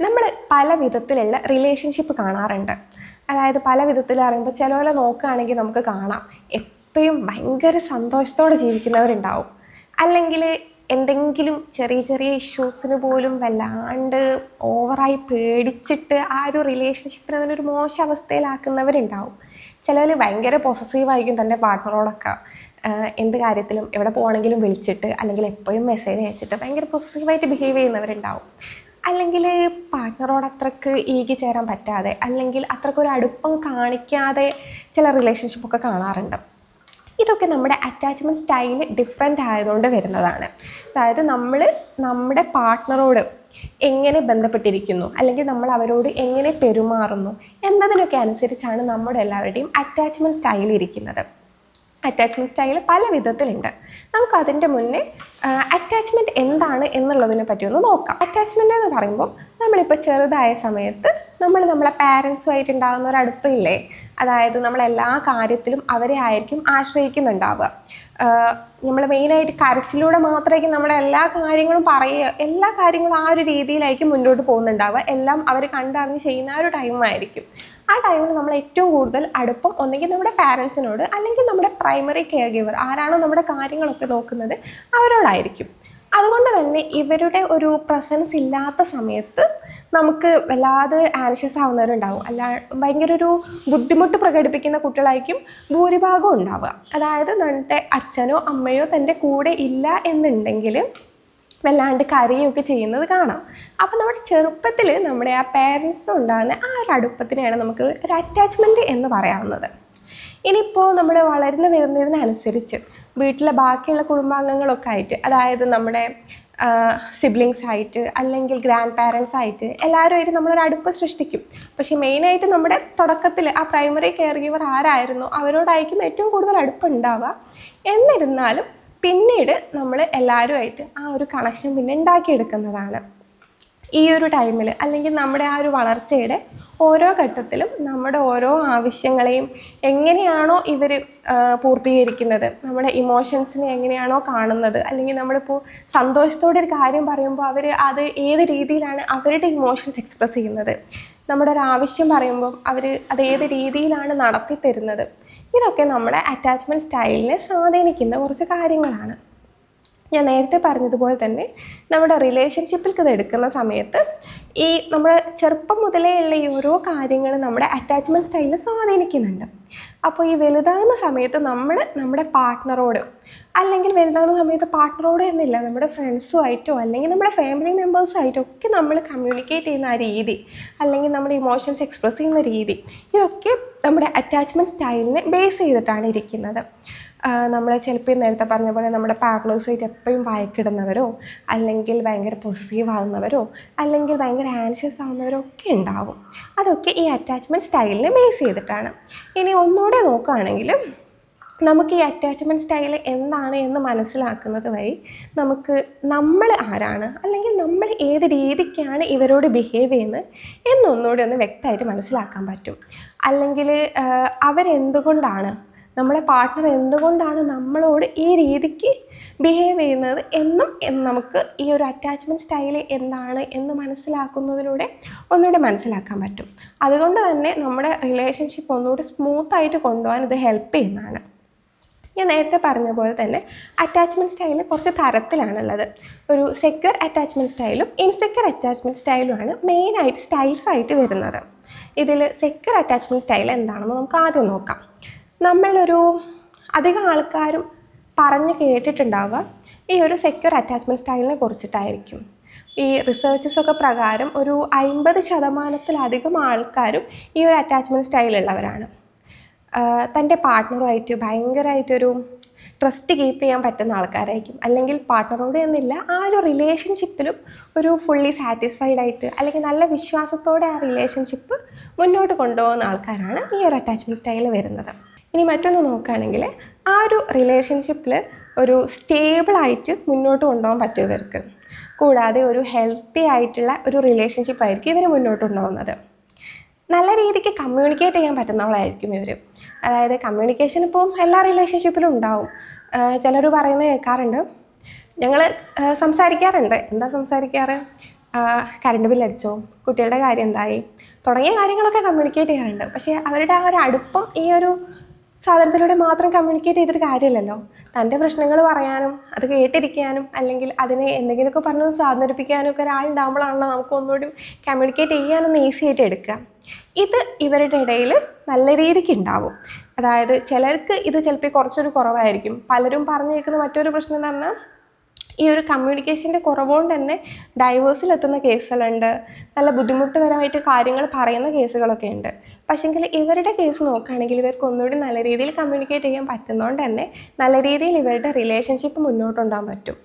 നമ്മൾ പല വിധത്തിലുള്ള റിലേഷൻഷിപ്പ് കാണാറുണ്ട്. അതായത് പല വിധത്തിൽ പറയുമ്പോൾ ചിലവരെ നോക്കുകയാണെങ്കിൽ നമുക്ക് കാണാം. എപ്പോഴും ഭയങ്കര സന്തോഷത്തോടെ ജീവിക്കുന്നവരുണ്ടാവും. അല്ലെങ്കിൽ എന്തെങ്കിലും ചെറിയ ചെറിയ ഇഷ്യൂസിന് പോലും വല്ലാണ്ട് ഓവറായി പേടിച്ചിട്ട് ആ ഒരു റിലേഷൻഷിപ്പിനെ ഒരു മോശം അവസ്ഥയിലാക്കുന്നവരുണ്ടാവും. ചിലർ ഭയങ്കര പൊസസീവായിരിക്കും തന്റെ പാർട്ട്ണറോടൊക്കെ എന്ത് കാര്യത്തിലും എവിടെ പോകണമെങ്കിലും വിളിച്ചിട്ട് അല്ലെങ്കിൽ എപ്പോഴും മെസ്സേജ് അയച്ചിട്ട് ഭയങ്കര പൊസസീവായിട്ട് ബിഹേവ് ചെയ്യുന്നവരുണ്ടാവും. അല്ലെങ്കിൽ പാർട്ട്ണറോട് അത്രയ്ക്ക് ഈകി ചേരാൻ പറ്റാതെ അല്ലെങ്കിൽ അത്രയ്ക്ക് ഒരു അടുപ്പം കാണിക്കാതെ ചില റിലേഷൻഷിപ്പൊക്കെ കാണാറുണ്ട്. ഇതൊക്കെ നമ്മുടെ അറ്റാച്ച്മെന്റ് സ്റ്റൈൽ ഡിഫറെന്റ് ആയതുകൊണ്ട് വരുന്നതാണ്. അതായത് നമ്മൾ നമ്മുടെ പാർട്ട്ണറോട് എങ്ങനെ ബന്ധപ്പെട്ടിരിക്കുന്നു അല്ലെങ്കിൽ നമ്മൾ അവരോട് എങ്ങനെ പെരുമാറുന്നു എന്നതിനൊക്കെ അനുസരിച്ചാണ് നമ്മുടെ എല്ലാവരുടെയും അറ്റാച്ച്മെന്റ് സ്റ്റൈൽ ഇരിക്കുന്നത്. അറ്റാച്ച്മെന്റ് സ്റ്റൈൽ പല വിധത്തിലുണ്ട്. നമുക്ക് അതിന്റെ മുന്നേ അറ്റാച്ച്മെന്റ് എന്താണ് എന്നുള്ളതിനെ പറ്റി ഒന്ന് നോക്കാം. അറ്റാച്ച്മെന്റ് എന്ന് പറയുമ്പോൾ നമ്മളിപ്പോൾ ചെറുതായ സമയത്ത് നമ്മൾ നമ്മളെ പാരൻസുമായിട്ടുണ്ടാകുന്ന ഒരു അടുപ്പമില്ലേ അതായത് നമ്മൾ എല്ലാ കാര്യത്തിലും അവരെ ആയിരിക്കും ആശ്രയിക്കുന്നുണ്ടാവുക. നമ്മൾ മെയിനായിട്ട് കരച്ചിലൂടെ മാത്രമായിരിക്കും നമ്മുടെ എല്ലാ കാര്യങ്ങളും പറയുക. എല്ലാ കാര്യങ്ങളും ആ ഒരു രീതിയിലായിരിക്കും മുന്നോട്ട് പോകുന്നുണ്ടാവുക. എല്ലാം അവർ കണ്ടറിഞ്ഞ് ചെയ്യുന്ന ആ ഒരു ടൈമായിരിക്കും ആ ടൈമിൽ നമ്മൾ ഏറ്റവും കൂടുതൽ അടുപ്പം ഒന്നെങ്കിൽ നമ്മുടെ പാരൻസിനോട് അല്ലെങ്കിൽ നമ്മുടെ പ്രൈമറി കെയർ ഗിവർ ആരാണോ നമ്മുടെ കാര്യങ്ങളൊക്കെ നോക്കുന്നത് അവരോടായിരിക്കും. അതുകൊണ്ട് തന്നെ ഇവരുടെ ഒരു പ്രസൻസ് ഇല്ലാത്ത സമയത്ത് നമുക്ക് വല്ലാതെ ആൻഷ്യസ് ആവുന്നവരുണ്ടാവും. അല്ല ഭയങ്കര ഒരു ബുദ്ധിമുട്ട് പ്രകടിപ്പിക്കുന്ന കുട്ടികളായിരിക്കും ഭൂരിഭാഗം ഉണ്ടാവുക. അതായത് നമ്മുടെ അച്ഛനോ അമ്മയോ തന്റെ കൂടെ ഇല്ല എന്നുണ്ടെങ്കിൽ വല്ലാണ്ട് കരയൊക്കെ ചെയ്യുന്നത് കാണാം. അപ്പോൾ നമ്മുടെ ചെറുപ്പത്തിൽ നമ്മുടെ ആ പേരൻസ് ഉണ്ടാകുന്ന ആ ഒരു അടുപ്പത്തിനെയാണ് നമുക്ക് ഒരു അറ്റാച്ച്മെന്റ് എന്ന് പറയാവുന്നത്. ഇനിയിപ്പോൾ നമ്മൾ വളർന്നു വരുന്നതിനനുസരിച്ച് വീട്ടിലെ ബാക്കിയുള്ള കുടുംബാംഗങ്ങളൊക്കെ ആയിട്ട് അതായത് നമ്മുടെ സിബ്ലിങ്സ് ആയിട്ട് അല്ലെങ്കിൽ ഗ്രാൻഡ് പാരൻസ് ആയിട്ട് എല്ലാവരുമായിട്ട് നമ്മളൊരു അടുപ്പ് സൃഷ്ടിക്കും. പക്ഷേ മെയിനായിട്ട് നമ്മുടെ തുടക്കത്തിൽ ആ പ്രൈമറി കെയർ ഗിവർ ആരായിരുന്നു? അവരോടായിരിക്കും ഏറ്റവും കൂടുതൽ അടുപ്പുണ്ടാവുക എന്നിരുന്നാലും പിന്നീട് നമ്മൾ എല്ലാവരുമായിട്ട് ആ ഒരു കണക്ഷൻ പിന്നെ ഉണ്ടാക്കിയെടുക്കുന്നതാണ്. ഈ ഒരു ടൈമിൽ അല്ലെങ്കിൽ നമ്മുടെ ആ ഒരു വളർച്ചയുടെ ഓരോ ഘട്ടത്തിലും നമ്മുടെ ഓരോ ആവശ്യങ്ങളെയും എങ്ങനെയാണോ ഇവർ പൂർത്തീകരിക്കുന്നത്. നമ്മുടെ ഇമോഷൻസിനെ എങ്ങനെയാണോ കാണുന്നത്. അല്ലെങ്കിൽ നമ്മളിപ്പോൾ സന്തോഷത്തോടെ ഒരു കാര്യം പറയുമ്പോൾ അവർ അത് ഏത് രീതിയിലാണ് അവരുടെ ഇമോഷൻസ് എക്സ്പ്രസ് ചെയ്യുന്നത്. നമ്മുടെ ഒരു ആവശ്യം പറയുമ്പോൾ അവർ അത് ഏത് രീതിയിലാണ് നടത്തി തരുന്നത് ഇതൊക്കെ നമ്മുടെ അറ്റാച്ച്മെന്റ് സ്റ്റൈലിനെ സ്വാധീനിക്കുന്ന കുറച്ച് കാര്യങ്ങളാണ്. ഞാൻ നേരത്തെ പറഞ്ഞതുപോലെ തന്നെ നമ്മുടെ റിലേഷൻഷിപ്പിൽ ഇത് എടുക്കുന്ന സമയത്ത് ഈ നമ്മുടെ ചെറുപ്പം മുതലേ ഉള്ള ഈ ഓരോ കാര്യങ്ങളും നമ്മുടെ അറ്റാച്ച്മെന്റ് സ്റ്റൈലിനെ സ്വാധീനിക്കുന്നുണ്ട്. അപ്പോൾ ഈ വലുതാകുന്ന സമയത്ത് നമ്മൾ നമ്മുടെ പാർട്ട്ണറോട് അല്ലെങ്കിൽ വലുതാകുന്ന സമയത്ത് പാർട്ട്ണറോട് എന്നില്ല നമ്മുടെ ഫ്രണ്ട്സുമായിട്ടോ അല്ലെങ്കിൽ നമ്മുടെ ഫാമിലി മെമ്പേഴ്സുമായിട്ടോ ഒക്കെ നമ്മൾ കമ്മ്യൂണിക്കേറ്റ് ചെയ്യുന്ന ആ രീതി അല്ലെങ്കിൽ നമ്മുടെ ഇമോഷൻസ് എക്സ്പ്രസ് ചെയ്യുന്ന രീതി ഇതൊക്കെ നമ്മുടെ അറ്റാച്ച്മെന്റ് സ്റ്റൈലിനെ ബേസ് ചെയ്തിട്ടാണ് ഇരിക്കുന്നത്. നമ്മൾ ചിലപ്പോൾ നേരത്തെ പറഞ്ഞ പോലെ നമ്മുടെ പാർട്ട്നേഴ്സുമായിട്ട് എപ്പോഴും വഴക്കിടുന്നവരോ അല്ലെങ്കിൽ ഭയങ്കര പൊസസീവ് ആവുന്നവരോ അല്ലെങ്കിൽ ഭയങ്കര ആൻഷ്യസ് ആവുന്നവരോ ഒക്കെ ഉണ്ടാവും. അതൊക്കെ ഈ അറ്റാച്ച്മെന്റ് സ്റ്റൈലിനെ ബേസ് ചെയ്തിട്ടാണ്. ഇനി ഒന്നുകൂടെ നോക്കുകയാണെങ്കിൽ നമുക്ക് ഈ അറ്റാച്ച്മെന്റ് സ്റ്റൈൽ എന്താണ് എന്ന് മനസ്സിലാക്കുന്നത് വഴി നമുക്ക് നമ്മൾ ആരാണ് അല്ലെങ്കിൽ നമ്മൾ ഏത് രീതിക്കാണ് ഇവരോട് ബിഹേവ് ചെയ്യുന്നത് എന്നൊന്നുകൂടി ഒന്ന് വ്യക്തമായിട്ട് മനസ്സിലാക്കാൻ പറ്റും. അല്ലെങ്കിൽ അവരെന്തുകൊണ്ടാണ് നമ്മുടെ പാർട്ട്ണർ എന്തുകൊണ്ടാണ് നമ്മളോട് ഈ രീതിക്ക് ബിഹേവ് ചെയ്യുന്നത് എന്നും നമുക്ക് ഈ ഒരു അറ്റാച്ച്മെന്റ് സ്റ്റൈൽ എന്താണ് എന്ന് മനസ്സിലാക്കുന്നതിലൂടെ ഒന്നുകൂടെ മനസ്സിലാക്കാൻ പറ്റും. അതുകൊണ്ട് തന്നെ നമ്മുടെ റിലേഷൻഷിപ്പ് ഒന്നുകൂടി സ്മൂത്തായിട്ട് കൊണ്ടുപോകാൻ ഇത് ഹെൽപ്പ് ചെയ്യുന്നതാണ്. ഞാൻ നേരത്തെ പറഞ്ഞ പോലെ തന്നെ അറ്റാച്ച്മെന്റ് സ്റ്റൈൽ കുറച്ച് തരത്തിലാണുള്ളത്. ഒരു സെക്യൂർ അറ്റാച്ച്മെന്റ് സ്റ്റൈലും ഇൻസെക്യൂർ അറ്റാച്ച്മെന്റ് സ്റ്റൈലുമാണ് മെയിനായിട്ട് സ്റ്റൈൽസായിട്ട് വരുന്നത്. ഇതിൽ സെക്യൂർ അറ്റാച്ച്മെന്റ് സ്റ്റൈൽ എന്താണെന്ന് നമുക്ക് ആദ്യം നോക്കാം. നമ്മളൊരു അധികം ആൾക്കാരും പറഞ്ഞ് കേട്ടിട്ടുണ്ടാവുക ഈ ഒരു സെക്യൂർ അറ്റാച്ച്മെന്റ് സ്റ്റൈലിനെ കുറിച്ചിട്ടായിരിക്കും. ഈ റിസർച്ചസൊക്കെ പ്രകാരം ഒരു അൻപത് ശതമാനത്തിലധികം ആൾക്കാരും ഈ ഒരു അറ്റാച്ച്മെന്റ് സ്റ്റൈലുള്ളവരാണ് തന്റെ പാർട്ട്ണറുമായിട്ട് ഭയങ്കരമായിട്ടൊരു ട്രസ്റ്റ് കീപ്പ് ചെയ്യാൻ പറ്റുന്ന ആൾക്കാരായിരിക്കും. അല്ലെങ്കിൽ പാർട്ട്ണറോട് എന്നില്ല ആ ഒരു റിലേഷൻഷിപ്പിലും ഒരു ഫുള്ളി സാറ്റിസ്ഫൈഡ് ആയിട്ട് അല്ലെങ്കിൽ നല്ല വിശ്വാസത്തോടെ ആ റിലേഷൻഷിപ്പ് മുന്നോട്ട് കൊണ്ടുപോകുന്ന ആൾക്കാരാണ് ഈ ഒരു അറ്റാച്ച്മെന്റ് സ്റ്റൈൽ വരുന്നത്. ഇനി മറ്റൊന്ന് നോക്കുകയാണെങ്കിൽ ആ ഒരു റിലേഷൻഷിപ്പിൽ ഒരു സ്റ്റേബിളായിട്ട് മുന്നോട്ട് കൊണ്ടുപോകാൻ പറ്റും ഇവർക്ക്. കൂടാതെ ഒരു ഹെൽത്തി ആയിട്ടുള്ള ഒരു റിലേഷൻഷിപ്പ് ആയിരിക്കും ഇവർ മുന്നോട്ട് കൊണ്ടുപോകുന്നത്. നല്ല രീതിക്ക് കമ്മ്യൂണിക്കേറ്റ് ചെയ്യാൻ പറ്റുന്നവളായിരിക്കും ഇവർ അതായത് കമ്മ്യൂണിക്കേഷൻ ഇപ്പം എല്ലാ റിലേഷൻഷിപ്പിലും ഉണ്ടാവും. ചിലർ പറയുന്നത് കേൾക്കാറുണ്ട്. ഞങ്ങൾ സംസാരിക്കാറുണ്ട്. എന്താ സംസാരിക്കാറ്? കറണ്ട് ബില്ല് അടിച്ചോ? കുട്ടികളുടെ കാര്യം എന്തായി? തുടങ്ങിയ കാര്യങ്ങളൊക്കെ കമ്മ്യൂണിക്കേറ്റ് ചെയ്യാറുണ്ട്. പക്ഷേ അവരുടെ ആ ഒരു അടുപ്പം ഈ ഒരു സാധനത്തിലൂടെ മാത്രം കമ്മ്യൂണിക്കേറ്റ് ചെയ്തിട്ട് കാര്യമില്ലല്ലോ. തന്റെ പ്രശ്നങ്ങൾ പറയാനും അത് കേട്ടിരിക്കാനും അല്ലെങ്കിൽ അതിനെ എന്തെങ്കിലുമൊക്കെ പറഞ്ഞ് സ്വാതന്ത്ര്യപ്പിക്കാനും ഒക്കെ ഒരാളുണ്ടാകുമ്പോഴാണല്ലോ നമുക്ക് ഒന്നുകൂടി കമ്മ്യൂണിക്കേറ്റ് ചെയ്യാനൊന്ന് ഈസി ആയിട്ട് എടുക്കുക. ഇത് ഇവരുടെ ഇടയിൽ നല്ല രീതിക്ക് ഉണ്ടാവും. അതായത് ചിലർക്ക് ഇത് ചിലപ്പോൾ കുറച്ചൊരു കുറവായിരിക്കും. പലരും പറഞ്ഞു കേൾക്കുന്ന മറ്റൊരു പ്രശ്നം എന്ന് പറഞ്ഞാൽ ഈ ഒരു കമ്മ്യൂണിക്കേഷന്റെ കുറവുകൊണ്ട് തന്നെ ഡൈവേഴ്സിലെത്തുന്ന കേസുകളുണ്ട്. നല്ല ബുദ്ധിമുട്ടുപരമായിട്ട് കാര്യങ്ങൾ പറയുന്ന കേസുകളൊക്കെ ഉണ്ട്. പക്ഷേങ്കിൽ ഇവരുടെ കേസ് നോക്കുകയാണെങ്കിൽ ഇവർക്ക് ഒന്നുകൂടി നല്ല രീതിയിൽ കമ്മ്യൂണിക്കേറ്റ് ചെയ്യാൻ പറ്റുന്നതുകൊണ്ട് തന്നെ നല്ല രീതിയിൽ ഇവരുടെ റിലേഷൻഷിപ്പ് മുന്നോട്ടുണ്ടാകാൻ പറ്റും.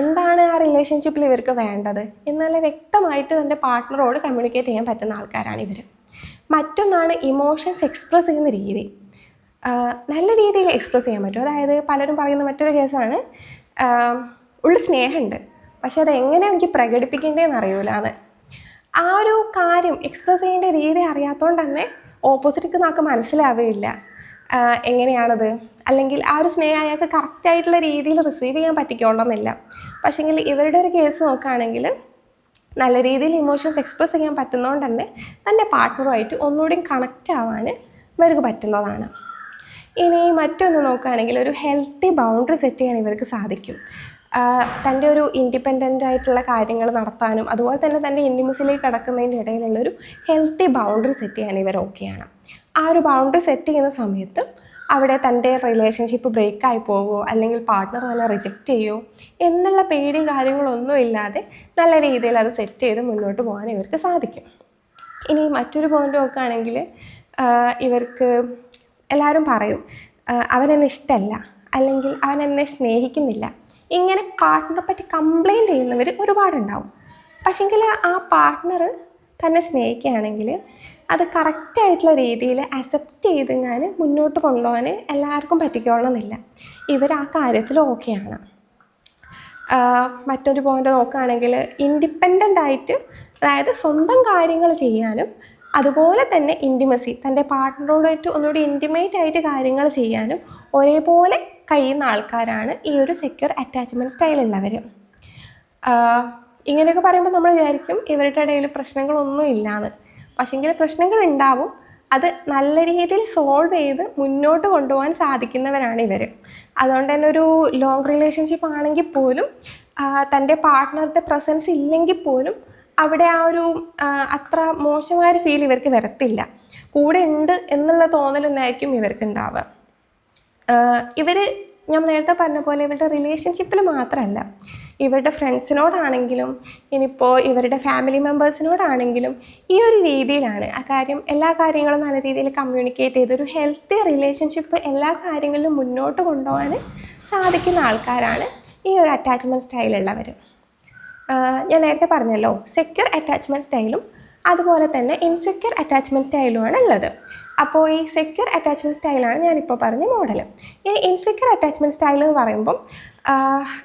എന്താണ് ആ റിലേഷൻഷിപ്പിൽ ഇവർക്ക് വേണ്ടത്? എന്നാൽ വ്യക്തമായിട്ട് തന്റെ പാർട്ട്ണറോട് കമ്മ്യൂണിക്കേറ്റ് ചെയ്യാൻ പറ്റുന്ന ആൾക്കാരാണ് ഇവർ മറ്റൊന്നാണ് ഇമോഷൻസ് എക്സ്പ്രസ് ചെയ്യുന്ന രീതി. നല്ല രീതിയിൽ എക്സ്പ്രസ് ചെയ്യാൻ പറ്റും. അതായത് പലരും പറയുന്ന മറ്റൊരു കേസാണ് ഉള്ളിൽ സ്നേഹമുണ്ട്. പക്ഷെ അത് എങ്ങനെ എനിക്ക് പ്രകടിപ്പിക്കേണ്ടതെന്ന് അറിയൂലാന്ന് ആ ഒരു കാര്യം എക്സ്പ്രസ് ചെയ്യേണ്ട രീതി അറിയാത്തതുകൊണ്ട് തന്നെ ഓപ്പോസിറ്റ് നമുക്ക് മനസ്സിലാവുകയില്ല. എങ്ങനെയാണത്? അല്ലെങ്കിൽ ആ ഒരു സ്നേഹം അയാൾക്ക് കറക്റ്റായിട്ടുള്ള രീതിയിൽ റിസീവ് ചെയ്യാൻ പറ്റിക്കോളണമെന്നില്ല പക്ഷേങ്കിൽ ഇവരുടെ ഒരു കേസ് നോക്കുകയാണെങ്കിൽ നല്ല രീതിയിൽ ഇമോഷൻസ് എക്സ്പ്രസ് ചെയ്യാൻ പറ്റുന്നതുകൊണ്ട് തന്നെ തന്റെ പാർട്ട്ണറുമായിട്ട് ഒന്നുകൂടി കണക്റ്റ് ആവാൻ ഇവർക്ക് പറ്റുന്നതാണ്. ഇനി മറ്റൊന്ന് നോക്കുകയാണെങ്കിൽ ഒരു ഹെൽത്തി ബൗണ്ടറി സെറ്റ് ചെയ്യാൻ ഇവർക്ക് സാധിക്കും. തന്റെ ഒരു ഇൻഡിപെൻഡന്റ് ആയിട്ടുള്ള കാര്യങ്ങൾ നടത്താനും അതുപോലെ തന്നെ തന്റെ ഇന്റിമസിലേക്ക് കടക്കുന്നതിന്റെ ഇടയിലുള്ള ഒരു ഹെൽത്തി ബൗണ്ടറി സെറ്റ് ചെയ്യാൻ ഇവർ ഓക്കെയാണ് ആ ഒരു ബൗണ്ടറി സെറ്റ് ചെയ്യുന്ന സമയത്ത് അവിടെ തന്റെ റിലേഷൻഷിപ്പ് ബ്രേക്കായി പോവുമോ അല്ലെങ്കിൽ പാർട്ട്ണർ തന്നെ റിജക്റ്റ് ചെയ്യുമോ എന്നുള്ള പേടിയും കാര്യങ്ങളൊന്നും ഇല്ലാതെ നല്ല രീതിയിൽ അത് സെറ്റ് ചെയ്ത് മുന്നോട്ട് പോകാൻ ഇവർക്ക് സാധിക്കും. ഇനി മറ്റൊരു പോയിന്റ് നോക്കുകയാണെങ്കിൽ ഇവർക്ക് എല്ലാവരും പറയും അവനെന്നെ ഇഷ്ടമല്ല അല്ലെങ്കിൽ അവൻ എന്നെ സ്നേഹിക്കുന്നില്ല ഇങ്ങനെ പാർട്ട്ണറെ പറ്റി കംപ്ലൈന്റ് ചെയ്യുന്നവർ ഒരുപാടുണ്ടാവും. പക്ഷെങ്കിൽ ആ പാർട്ട്ണർ തന്നെ സ്നേഹിക്കുകയാണെങ്കിൽ അത് കറക്റ്റായിട്ടുള്ള രീതിയിൽ അക്സെപ്റ്റ് ചെയ്തെങ്ങാൻ മുന്നോട്ട് കൊണ്ടുപോകാൻ എല്ലാവർക്കും പറ്റിക്കൊള്ളണമെന്നില്ല ഇവർ ആ കാര്യത്തിൽ ഓക്കെയാണ് മറ്റൊരു പോയിന്റ് നോക്കുകയാണെങ്കിൽ ഇൻഡിപെൻഡന്റ് ആയിട്ട് അതായത് സ്വന്തം കാര്യങ്ങൾ ചെയ്യാനും അതുപോലെ തന്നെ ഇന്റിമസി തന്റെ പാർട്ട്ണറോടായിട്ട് ഒന്നുകൂടി ഇന്റിമേറ്റ് ആയിട്ട് കാര്യങ്ങൾ ചെയ്യാനും ഒരേപോലെ കഴിയുന്ന ആൾക്കാരാണ് ഈ ഒരു സെക്യൂർ അറ്റാച്ച്മെന്റ് സ്റ്റൈലുള്ളവർ ഇങ്ങനെയൊക്കെ പറയുമ്പോൾ നമ്മൾ വിചാരിക്കും ഇവരുടെ ഇടയിൽ പ്രശ്നങ്ങളൊന്നും ഇല്ലാന്ന്. പക്ഷെങ്കിൽ പ്രശ്നങ്ങൾ ഉണ്ടാവും. അത് നല്ല രീതിയിൽ സോൾവ് ചെയ്ത് മുന്നോട്ട് കൊണ്ടുപോകാൻ സാധിക്കുന്നവരാണ് ഇവർ അതുകൊണ്ട് തന്നെ ഒരു ലോങ് റിലേഷൻഷിപ്പ് ആണെങ്കിൽ പോലും തന്റെ പാർട്ട്ണറുടെ പ്രസൻസ് ഇല്ലെങ്കിൽ പോലും അവിടെ ആ ഒരു അത്ര മോശമായ ഫീൽ ഇവർക്ക് വരത്തില്ല. കൂടെ ഉണ്ട് എന്നുള്ള തോന്നൽ തന്നെയായിരിക്കും ഇവർക്ക് ഉണ്ടാവുക. ഇവർ ഞാൻ നേരത്തെ പറഞ്ഞ പോലെ ഇവരുടെ റിലേഷൻഷിപ്പിൽ മാത്രമല്ല ഇവരുടെ ഫ്രണ്ട്സിനോടാണെങ്കിലും ഇനിയിപ്പോൾ ഇവരുടെ ഫാമിലി മെമ്പേഴ്സിനോടാണെങ്കിലും ഈ ഒരു രീതിയിലാണ്. ആ കാര്യം എല്ലാ കാര്യങ്ങളും നല്ല രീതിയിൽ കമ്മ്യൂണിക്കേറ്റ് ചെയ്ത് ഒരു ഹെൽത്തി റിലേഷൻഷിപ്പ് എല്ലാ കാര്യങ്ങളിലും മുന്നോട്ട് കൊണ്ടുപോകാൻ സാധിക്കുന്ന ആൾക്കാരാണ് ഈ ഒരു അറ്റാച്ച്മെന്റ് സ്റ്റൈലുള്ളവർ ഞാൻ നേരത്തെ പറഞ്ഞല്ലോ സെക്യൂർ അറ്റാച്ച്മെന്റ് സ്റ്റൈലും അതുപോലെ തന്നെ ഇൻസെക്യൂർ അറ്റാച്ച്മെന്റ് സ്റ്റൈലുമാണ് ഉള്ളത്. അപ്പോൾ ഈ സെക്യൂർ അറ്റാച്ച്മെന്റ് സ്റ്റൈലാണ് ഞാനിപ്പോൾ പറഞ്ഞ മോഡൽ ഇനി ഇൻസെക്യൂർ അറ്റാച്ച്മെന്റ് സ്റ്റൈൽ എന്ന് പറയുമ്പം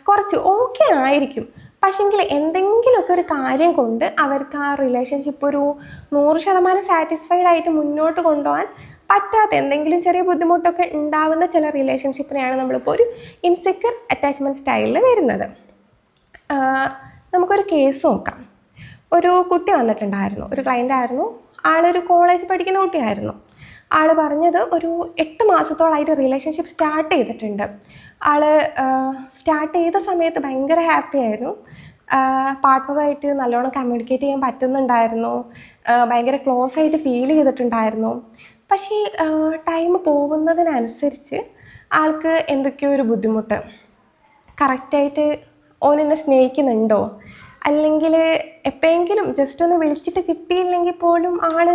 കുറച്ച് ഓക്കെ ആയിരിക്കും. പക്ഷെങ്കിൽ എന്തെങ്കിലുമൊക്കെ ഒരു കാര്യം കൊണ്ട് അവർക്ക് ആ റിലേഷൻഷിപ്പ് ഒരു നൂറ് ശതമാനം സാറ്റിസ്ഫൈഡ് ആയിട്ട് മുന്നോട്ട് കൊണ്ടുപോകാൻ പറ്റാത്ത എന്തെങ്കിലും ചെറിയ ബുദ്ധിമുട്ടൊക്കെ ഉണ്ടാവുന്ന ചില റിലേഷൻഷിപ്പിനെയാണ് നമ്മളിപ്പോൾ ഒരു ഇൻസെക്യൂർ അറ്റാച്ച്മെന്റ് സ്റ്റൈലിൽ വരുന്നത്. നമുക്കൊരു കേസ് നോക്കാം. ഒരു കുട്ടി വന്നിട്ടുണ്ടായിരുന്നു. ഒരു ക്ലയന്റ് ആയിരുന്നു. ആളൊരു കോളേജ് പഠിക്കുന്ന കുട്ടിയായിരുന്നു. ആൾ പറഞ്ഞത് ഒരു എട്ട് മാസത്തോളമായിട്ട് റിലേഷൻഷിപ്പ് സ്റ്റാർട്ട് ചെയ്തിട്ടുണ്ട്. ആൾ സ്റ്റാർട്ട് ചെയ്ത സമയത്ത് ഭയങ്കര ഹാപ്പി ആയിരുന്നു. പാർട്ട്ണറായിട്ട് നല്ലോണം കമ്മ്യൂണിക്കേറ്റ് ചെയ്യാൻ പറ്റുന്നുണ്ടായിരുന്നു. ഭയങ്കര ക്ലോസ് ആയിട്ട് ഫീൽ ചെയ്തിട്ടുണ്ടായിരുന്നു. പക്ഷേ ടൈം പോകുന്നതിനനുസരിച്ച് ആൾക്ക് എന്തൊക്കെയോ ഒരു ബുദ്ധിമുട്ട്. കറക്റ്റായിട്ട് ഓൻ എന്നെ സ്നേഹിക്കുന്നുണ്ടോ? അല്ലെങ്കിൽ എപ്പോഴെങ്കിലും ജസ്റ്റ് ഒന്ന് വിളിച്ചിട്ട് കിട്ടിയില്ലെങ്കിൽ പോലും ആൾ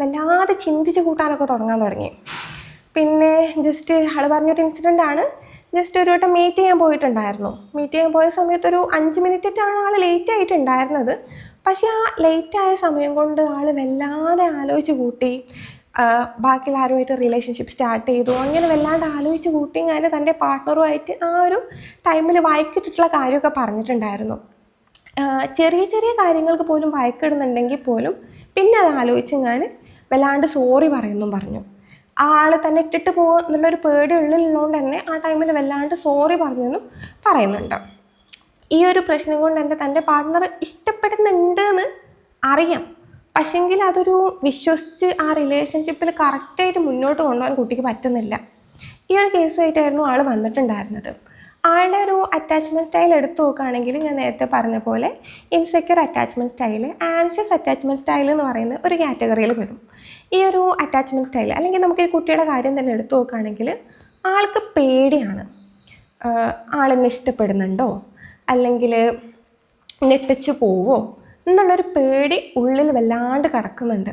വല്ലാതെ ചിന്തിച്ച് കൂട്ടാനൊക്കെ തുടങ്ങാൻ തുടങ്ങി. പിന്നെ ജസ്റ്റ് ആൾ പറഞ്ഞൊരു ഇൻസിഡന്റ് ആണ്. ജസ്റ്റ് ഒരു വട്ടം മീറ്റ് ചെയ്യാൻ പോയിട്ടുണ്ടായിരുന്നു. മീറ്റ് ചെയ്യാൻ പോയ സമയത്ത് ഒരു അഞ്ച് മിനിറ്റിട്ടാണ് ആൾ ലേറ്റ് ആയിട്ടുണ്ടായിരുന്നത്. പക്ഷേ ആ ലേറ്റ് ആയ സമയം കൊണ്ട് ആൾ വല്ലാതെ ആലോചിച്ച് കൂട്ടി. ബാക്കിയുള്ള ആരുമായിട്ട് റിലേഷൻഷിപ്പ് സ്റ്റാർട്ട് ചെയ്തു. അങ്ങനെ വല്ലാണ്ട് ആലോചിച്ച് കൂട്ടി. ഞാൻ തന്റെ പാർട്ട്ണറുമായിട്ട് ആ ഒരു ടൈമിൽ വായിക്കിട്ടിട്ടുള്ള കാര്യമൊക്കെ പറഞ്ഞിട്ടുണ്ടായിരുന്നു. ചെറിയ ചെറിയ കാര്യങ്ങൾക്ക് പോലും വഴക്കിടുന്നുണ്ടെങ്കിൽ പോലും പിന്നെ അത് ആലോചിച്ച് ഞാൻ വല്ലാണ്ട് സോറി പറയുന്നു പറഞ്ഞു. ആ ആൾ തന്നെ ഇട്ടിട്ട് പോകും എന്നുള്ളൊരു പേടി ഉള്ളിലുള്ളതുകൊണ്ട് തന്നെ ആ ടൈമിൽ വല്ലാണ്ട് സോറി പറഞ്ഞെന്നും പറയുന്നുണ്ട്. ഈ ഒരു പ്രശ്നം കൊണ്ട് എന്റെ തന്റെ പാർട്ട്ണർ ഇഷ്ടപ്പെടുന്നുണ്ട് എന്ന് അറിയാം. പക്ഷെങ്കിൽ അതൊരു വിശ്വസിച്ച് ആ റിലേഷൻഷിപ്പിൽ കറക്റ്റായിട്ട് മുന്നോട്ട് കൊണ്ടുപോകാൻ കുട്ടിക്ക് പറ്റുന്നില്ല. ഈ ഒരു കേസുമായിട്ടായിരുന്നു ആൾ വന്നിട്ടുണ്ടായിരുന്നത്. ആളുടെ ഒരു അറ്റാച്ച്മെന്റ് സ്റ്റൈൽ എടുത്തു നോക്കുകയാണെങ്കിൽ ഞാൻ നേരത്തെ പറഞ്ഞ പോലെ insecure attachment style anxious attachment style എന്ന് പറയുന്ന ഒരു കാറ്റഗറിയിൽ വരും. ഈ ഒരു അറ്റാച്ച്മെന്റ് സ്റ്റൈൽ അല്ലെങ്കിൽ നമുക്ക് ഈ കുട്ടിയുടെ കാര്യം തന്നെ എടുത്തു നോക്കുകയാണെങ്കിൽ ആൾക്ക് പേടിയാണ്. ആളെന്നെ ഇഷ്ടപ്പെടുന്നുണ്ടോ? അല്ലെങ്കിൽ നെട്ടിച്ച് പോവോ? എന്നുള്ളൊരു പേടി ഉള്ളിൽ വല്ലാണ്ട് കിടക്കുന്നുണ്ട്.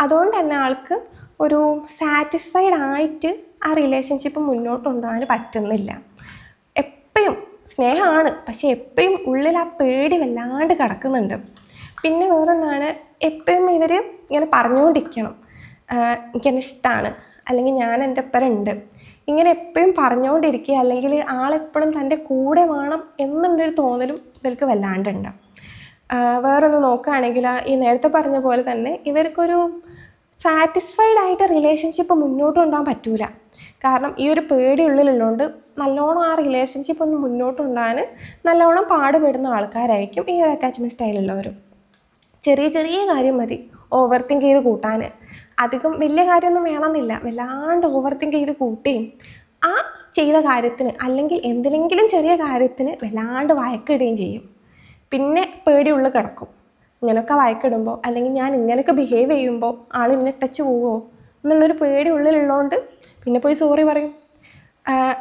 അതുകൊണ്ട് തന്നെ ആൾക്ക് ഒരു സാറ്റിസ്ഫൈഡ് ആയിട്ട് ആ റിലേഷൻഷിപ്പ് മുന്നോട്ട് കൊണ്ടുപോകാൻ പറ്റുന്നില്ല. എപ്പോഴും സ്നേഹമാണ്. പക്ഷെ എപ്പോഴും ഉള്ളിൽ ആ പേടി വല്ലാണ്ട് കിടക്കുന്നുണ്ട്. പിന്നെ വേറൊന്നാണ് എപ്പോഴും ഇവർ ഇങ്ങനെ പറഞ്ഞുകൊണ്ടിരിക്കണം എനിക്കെന്നെ ഇഷ്ടമാണ് അല്ലെങ്കിൽ ഞാൻ എന്റെ ഒപ്പം ഉണ്ട് ഇങ്ങനെ എപ്പോഴും പറഞ്ഞുകൊണ്ടിരിക്കുക അല്ലെങ്കിൽ ആളെപ്പോഴും തന്റെ കൂടെ വേണം എന്നുള്ളൊരു തോന്നലും ഇവർക്ക് വല്ലാണ്ടുണ്ട്. വേറൊന്ന് നോക്കുകയാണെങ്കിൽ ഈ നേരത്തെ പറഞ്ഞ പോലെ തന്നെ ഇവർക്കൊരു സാറ്റിസ്ഫൈഡ് ആയിട്ട് റിലേഷൻഷിപ്പ് മുന്നോട്ട് കൊണ്ടുപോകാൻ പറ്റൂല. കാരണം ഈ ഒരു പേടി ഉള്ളിലുള്ളതുകൊണ്ട് നല്ലോണം ആ റിലേഷൻഷിപ്പ് ഒന്ന് മുന്നോട്ട് കൊണ്ടുപോകാൻ നല്ലോണം പാടുപെടുന്ന ആൾക്കാരായിരിക്കും ഈ ഒരു അറ്റാച്ച്മെന്റ് സ്റ്റൈലുള്ളവരും ചെറിയ ചെറിയ കാര്യം മതി. ഓവർ തിങ്ക് ചെയ്ത് കൂട്ടാൻ. അധികം വലിയ കാര്യമൊന്നും വേണമെന്നില്ല. വല്ലാണ്ട് ഓവർ തിങ്ക് ചെയ്ത് കൂട്ടുകയും ആ ചെയ്ത കാര്യത്തിന് അല്ലെങ്കിൽ എന്തിനെങ്കിലും ചെറിയ കാര്യത്തിന് വല്ലാണ്ട് വഴക്കിടുകയും ചെയ്യും. പിന്നെ പേടി ഉള്ളിൽ കിടക്കും. ഇങ്ങനെയൊക്കെ വഴക്കിടുമ്പോൾ അല്ലെങ്കിൽ ഞാൻ ഇങ്ങനെയൊക്കെ ബിഹേവ് ചെയ്യുമ്പോൾ ആൾ എന്നെ ടച്ച് പോവുമോ എന്നുള്ളൊരു പേടി ഉള്ളിലുള്ളതുകൊണ്ട് പിന്നെ പോയി സോറി പറയും.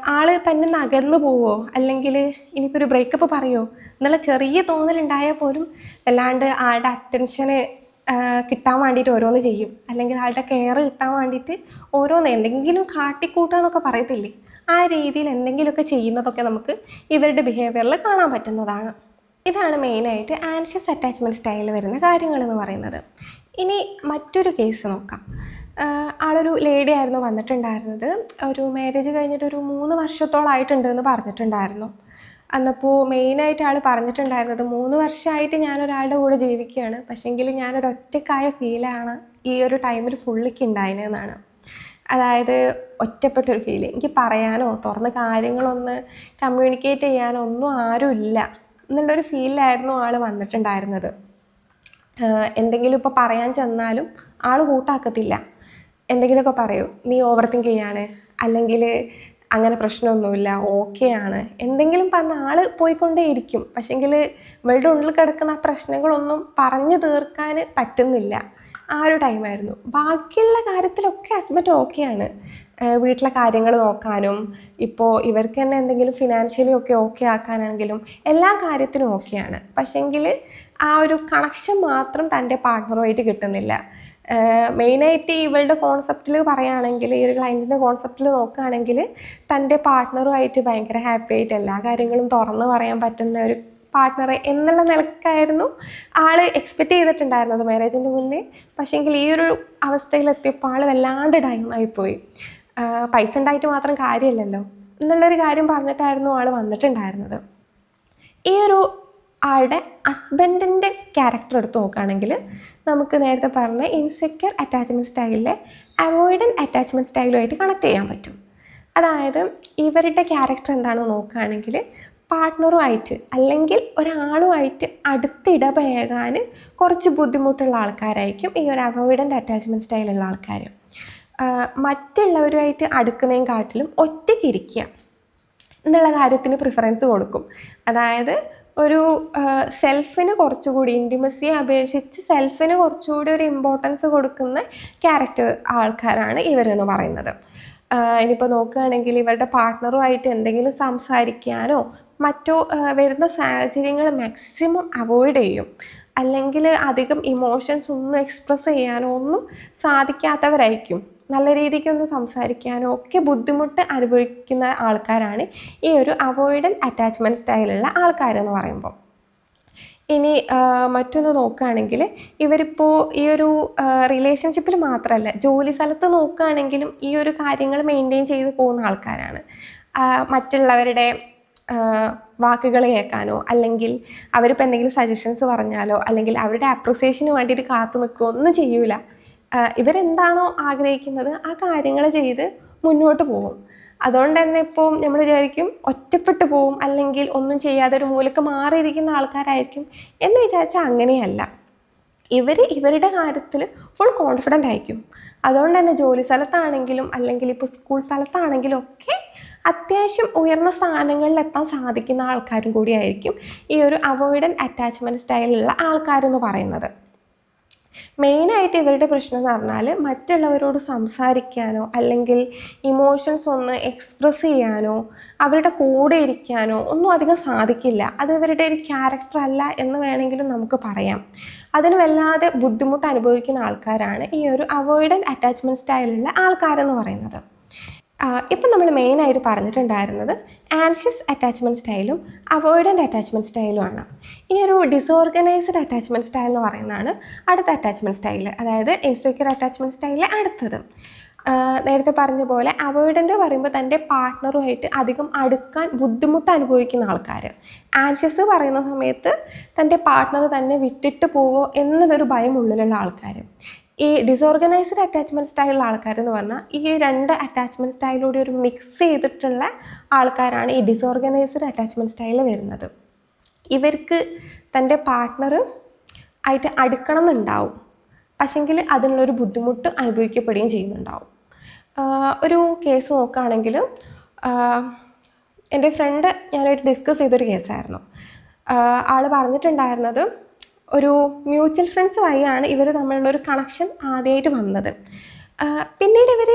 ആൾ തന്നെ നകർന്നു പോവോ? അല്ലെങ്കിൽ ഇനിയിപ്പോൾ ഒരു ബ്രേക്കപ്പ് പറയുമോ എന്നുള്ള ചെറിയ തോന്നലുണ്ടായാൽ പോലും വല്ലാണ്ട് ആളുടെ അറ്റൻഷന് കിട്ടാൻ വേണ്ടിയിട്ട് ഓരോന്ന് ചെയ്യും. അല്ലെങ്കിൽ ആളുടെ കെയർ കിട്ടാൻ വേണ്ടിയിട്ട് ഓരോന്ന് എന്തെങ്കിലും കാട്ടിക്കൂട്ടുക എന്നൊക്കെ പറയത്തില്ലേ? ആ രീതിയിൽ എന്തെങ്കിലുമൊക്കെ ചെയ്യുന്നതൊക്കെ നമുക്ക് ഇവരുടെ ബിഹേവിയറിൽ കാണാൻ പറ്റുന്നതാണ്. ഇതാണ് മെയിനായിട്ട് ആൻഷ്യസ് അറ്റാച്ച്മെന്റ് സ്റ്റൈലിൽ വരുന്ന കാര്യങ്ങൾ എന്ന് പറയുന്നത്. ഇനി മറ്റൊരു കേസ് നോക്കാം. ആളൊരു ലേഡി ആയിരുന്നു വന്നിട്ടുണ്ടായിരുന്നത്. ഒരു മാരേജ് കഴിഞ്ഞിട്ട് ഒരു മൂന്ന് വർഷത്തോളമായിട്ടുണ്ട് എന്ന് പറഞ്ഞിട്ടുണ്ടായിരുന്നു അന്നപ്പോൾ മെയിനായിട്ട് ആൾ പറഞ്ഞിട്ടുണ്ടായിരുന്നത് മൂന്ന് വർഷമായിട്ട് ഞാൻ ഒരാളുടെ കൂടെ ജീവിക്കുകയാണ്. പക്ഷേങ്കിൽ ഞാനൊരു ഒറ്റക്കായ ഫീലാണ് ഈ ഒരു ടൈമിൽ ഫുള്ളിക്ക് ഉണ്ടായിരുന്നതെന്നാണ് അതായത് ഒറ്റപ്പെട്ടൊരു ഫീൽ എനിക്ക് പറയാനോ തുറന്ന് കാര്യങ്ങളൊന്ന് കമ്മ്യൂണിക്കേറ്റ് ചെയ്യാനോ ഒന്നും ആരും ഇല്ല എന്നുള്ളൊരു ഫീലിലായിരുന്നു ആൾ വന്നിട്ടുണ്ടായിരുന്നത്. എന്തെങ്കിലും ഇപ്പോൾ പറയാൻ ചെന്നാലും ആൾ കൂട്ടാക്കത്തില്ല. എന്തെങ്കിലുമൊക്കെ പറയൂ. നീ ഓവർ തിങ്ക് ചെയ്യാണ് അല്ലെങ്കിൽ അങ്ങനെ പ്രശ്നമൊന്നുമില്ല. ഓക്കെ ആണ്. എന്തെങ്കിലും പറഞ്ഞ ആൾ പോയിക്കൊണ്ടേയിരിക്കും. പക്ഷേങ്കിൽ ഇവളുടെ ഉള്ളിൽ കിടക്കുന്ന ആ പ്രശ്നങ്ങളൊന്നും പറഞ്ഞു തീർക്കാൻ പറ്റുന്നില്ല. ആ ഒരു ടൈമായിരുന്നു ബാക്കിയുള്ള കാര്യത്തിലൊക്കെ ഹസ്ബൻഡ് ഓക്കെയാണ് വീട്ടിലെ കാര്യങ്ങൾ നോക്കാനും ഇപ്പോൾ ഇവർക്ക് തന്നെ എന്തെങ്കിലും ഫിനാൻഷ്യലി ഒക്കെ ഓക്കെ ആക്കാനാണെങ്കിലും എല്ലാ കാര്യത്തിനും ഓക്കെയാണ് പക്ഷെങ്കിൽ ആ ഒരു കണക്ഷൻ മാത്രം തന്റെ പാർട്ട്ണറുമായിട്ട് കിട്ടുന്നില്ല. മെയിനായിട്ട് ഇവളുടെ കോൺസെപ്റ്റിൽ പറയുകയാണെങ്കിൽ ഈ ഒരു ക്ലയന്റിന്റെ കോൺസെപ്റ്റിൽ നോക്കുകയാണെങ്കിൽ തന്റെ പാർട്ട്ണറുമായിട്ട് ഭയങ്കര ഹാപ്പി ആയിട്ട് എല്ലാ കാര്യങ്ങളും തുറന്ന് പറയാൻ പറ്റുന്ന ഒരു പാർട്ട്ണർ എന്നുള്ള നിലക്കായിരുന്നു ആൾ എക്സ്പെക്റ്റ് ചെയ്തിട്ടുണ്ടായിരുന്നത് മാരേജിന്റെ മുന്നേ. പക്ഷേങ്കിൽ ഈ ഒരു അവസ്ഥയിലെത്തിയപ്പോൾ ആൾ വല്ലാണ്ട് ഡൈമായിപ്പോയി പൈസ ഉണ്ടായിട്ട് മാത്രം കാര്യമില്ലല്ലോ. എന്നുള്ളൊരു കാര്യം പറഞ്ഞിട്ടായിരുന്നു ആൾ വന്നിട്ടുണ്ടായിരുന്നത്. ഈ ഒരു ആളുടെ ഹസ്ബൻഡിന്റെ ക്യാരക്ടർ എടുത്ത് നോക്കുകയാണെങ്കിൽ നമുക്ക് നേരത്തെ പറഞ്ഞ ഇൻസെക്യർ അറ്റാച്ച്മെന്റ് സ്റ്റൈലിലെ അവോയ്ഡൻ അറ്റാച്ച്മെന്റ് സ്റ്റൈലുമായിട്ട് കണക്ട് ചെയ്യാൻ പറ്റും. അതായത് ഇവരുടെ ക്യാരക്ടർ എന്താണെന്ന് നോക്കുകയാണെങ്കിൽ പാർട്ട്ണറുമായിട്ട് അല്ലെങ്കിൽ ഒരാളുമായിട്ട് അടുത്തിടപഴകാൻ കുറച്ച് ബുദ്ധിമുട്ടുള്ള ആൾക്കാരായിരിക്കും ഈ ഒരു അവോയ്ഡന്റ് അറ്റാച്ച്മെന്റ് സ്റ്റൈലുള്ള ആൾക്കാർ മറ്റുള്ളവരുമായിട്ട് അടുക്കുന്നതിനും കാട്ടിലും ഒറ്റയ്ക്കിരിക്കുക എന്നുള്ള കാര്യത്തിന് പ്രിഫറൻസ് കൊടുക്കും. അതായത് ഒരു സെൽഫിന് കുറച്ചുകൂടി ഇന്റിമസിയെ അപേക്ഷിച്ച് സെൽഫിന് കുറച്ചുകൂടി ഒരു ഇമ്പോർട്ടൻസ് കൊടുക്കുന്ന ക്യാരക്ടർ ആൾക്കാരാണ് ഇവരെന്ന് പറയുന്നത്. ഇനിയിപ്പോൾ നോക്കുകയാണെങ്കിൽ ഇവരുടെ പാർട്ട്ണറുമായിട്ട് എന്തെങ്കിലും സംസാരിക്കാനോ മറ്റോ വരുന്ന സാഹചര്യങ്ങൾ മാക്സിമം അവോയ്ഡ് ചെയ്യും. അല്ലെങ്കിൽ അധികം ഇമോഷൻസ് ഒന്നും എക്സ്പ്രസ് ചെയ്യാനോ ഒന്നും സാധിക്കാത്തവരായിരിക്കും. നല്ല രീതിക്കൊന്ന് സംസാരിക്കാനോ ഒക്കെ ബുദ്ധിമുട്ട് അനുഭവിക്കുന്ന ആൾക്കാരാണ് ഈ ഒരു അവോയ്ഡൻ അറ്റാച്ച്മെന്റ് സ്റ്റൈലുള്ള ആൾക്കാരെന്ന് പറയുമ്പോൾ ഇനി മറ്റൊന്ന് നോക്കുകയാണെങ്കിൽ ഇവരിപ്പോൾ ഈ ഒരു റിലേഷൻഷിപ്പിൽ മാത്രമല്ല ജോലി സ്ഥലത്ത് നോക്കുകയാണെങ്കിലും ഈ ഒരു കാര്യങ്ങൾ മെയിന്റെയിൻ ചെയ്ത് പോകുന്ന ആൾക്കാരാണ്. മറ്റുള്ളവരുടെ വാക്കുകൾ കേൾക്കാനോ അല്ലെങ്കിൽ അവരിപ്പോൾ എന്തെങ്കിലും സജഷൻസ് പറഞ്ഞാലോ അല്ലെങ്കിൽ അവരുടെ അപ്രിസിയേഷന് വേണ്ടിയിട്ട് കാത്തു നിൽക്കുകയോ ഒന്നും ചെയ്യൂല. ഇവരെന്താണോ ആഗ്രഹിക്കുന്നത് ആ കാര്യങ്ങൾ ചെയ്ത് മുന്നോട്ട് പോകും. അതുകൊണ്ട് തന്നെ ഇപ്പോൾ നമ്മൾ വിചാരിക്കും ഒറ്റപ്പെട്ടു പോവും അല്ലെങ്കിൽ ഒന്നും ചെയ്യാതെ ഒരു മൂലക്ക് മാറിയിരിക്കുന്ന ആൾക്കാരായിരിക്കും എന്ന് വിചാരിച്ചാൽ അങ്ങനെയല്ല. ഇവർ ഇവരുടെ കാര്യത്തിൽ ഫുൾ കോൺഫിഡന്റ് ആയിരിക്കും. അതുകൊണ്ട് തന്നെ ജോലി സ്ഥലത്താണെങ്കിലും അല്ലെങ്കിൽ ഇപ്പോൾ സ്കൂൾ സ്ഥലത്താണെങ്കിലും ഒക്കെ അത്യാവശ്യം ഉയർന്ന സ്ഥാനങ്ങളിൽ എത്താൻ സാധിക്കുന്ന ആൾക്കാരും കൂടിയായിരിക്കും ഈ ഒരു അവോയ്ഡൻ അറ്റാച്ച്മെന്റ് സ്റ്റൈലുള്ള ആൾക്കാരെന്ന് പറയുന്നത്. മെയിനായിട്ട് ഇവരുടെ പ്രശ്നം എന്ന് പറഞ്ഞാൽ മറ്റുള്ളവരോട് സംസാരിക്കാനോ അല്ലെങ്കിൽ ഇമോഷൻസ് ഒന്ന് എക്സ്പ്രസ് ചെയ്യാനോ അവരുടെ കൂടെ ഇരിക്കാനോ ഒന്നും അധികം സാധിക്കില്ല. അത് ഇവരുടെ ഒരു ക്യാരക്ടർ അല്ല എന്ന് വേണമെങ്കിലും നമുക്ക് പറയാം. അതിന് വല്ലാതെ ബുദ്ധിമുട്ട് അനുഭവിക്കുന്ന ആൾക്കാരാണ് ഈ ഒരു അവോയ്ഡൻ അറ്റാച്ച്മെന്റ് സ്റ്റൈലുള്ള ആൾക്കാരെന്ന് പറയുന്നത്. ഇപ്പം നമ്മൾ മെയിനായിട്ട് പറഞ്ഞിട്ടുണ്ടായിരുന്നത് ആൻഷ്യസ് അറ്റാച്ച്മെന്റ് സ്റ്റൈലും അവോയ്ഡന്റ് അറ്റാച്ച്മെന്റ് സ്റ്റൈലും ആണ്. ഇനി ഒരു ഡിസോർഗനൈസ്ഡ് അറ്റാച്ച്മെന്റ് സ്റ്റൈൽ എന്ന് പറയുന്നതാണ് അടുത്ത അറ്റാച്ച്മെന്റ് സ്റ്റൈൽ അതായത് ഇൻസ്റ്റോക്യൂർ അറ്റാച്ച്മെന്റ് സ്റ്റൈലിലെ അടുത്തത്. നേരത്തെ പറഞ്ഞ പോലെ അവോയ്ഡന്റ് പറയുമ്പോൾ തന്റെ പാർട്ട്ണറുമായിട്ട് അധികം അടുക്കാൻ ബുദ്ധിമുട്ട് അനുഭവിക്കുന്ന ആൾക്കാർ ആൻഷ്യസ് പറയുന്ന സമയത്ത് തന്റെ പാർട്ട്ണർ തന്നെ വിട്ടിട്ട് പോവോ എന്നുള്ളൊരു ഭയം ഉള്ളിലുള്ള ആൾക്കാർ ഈ ഡിസോർഗനൈസ്ഡ് അറ്റാച്ച്മെന്റ് സ്റ്റൈലുള്ള ആൾക്കാരെന്ന് പറഞ്ഞാൽ ഈ രണ്ട് അറ്റാച്ച്മെന്റ് സ്റ്റൈലൂടെ ഒരു മിക്സ് ചെയ്തിട്ടുള്ള ആൾക്കാരാണ് ഈ ഡിസോർഗനൈസ്ഡ് അറ്റാച്ച്മെന്റ് സ്റ്റൈൽ വരുന്നത്. ഇവർക്ക് തന്റെ പാർട്ട്ണർ ആയിട്ട് അടുക്കണം എന്നുണ്ടാവും പക്ഷെങ്കിൽ അതിനുള്ളൊരു ബുദ്ധിമുട്ട് അനുഭവിക്കപ്പെടുകയും ചെയ്യുന്നുണ്ടാവും. ഒരു കേസ് നോക്കുകയാണെങ്കിൽ എന്റെ ഫ്രണ്ട് ഞാനായിട്ട് ഡിസ്കസ് ചെയ്തൊരു കേസായിരുന്നു ആൾ പറഞ്ഞിട്ടുണ്ടായിരുന്നത് ഒരു മ്യൂച്വൽ ഫ്രണ്ട്സ് വഴിയാണ് ഇവർ തമ്മിലുള്ള ഒരു കണക്ഷൻ ആദ്യമായിട്ട് വന്നത്. പിന്നീട് ഇവർ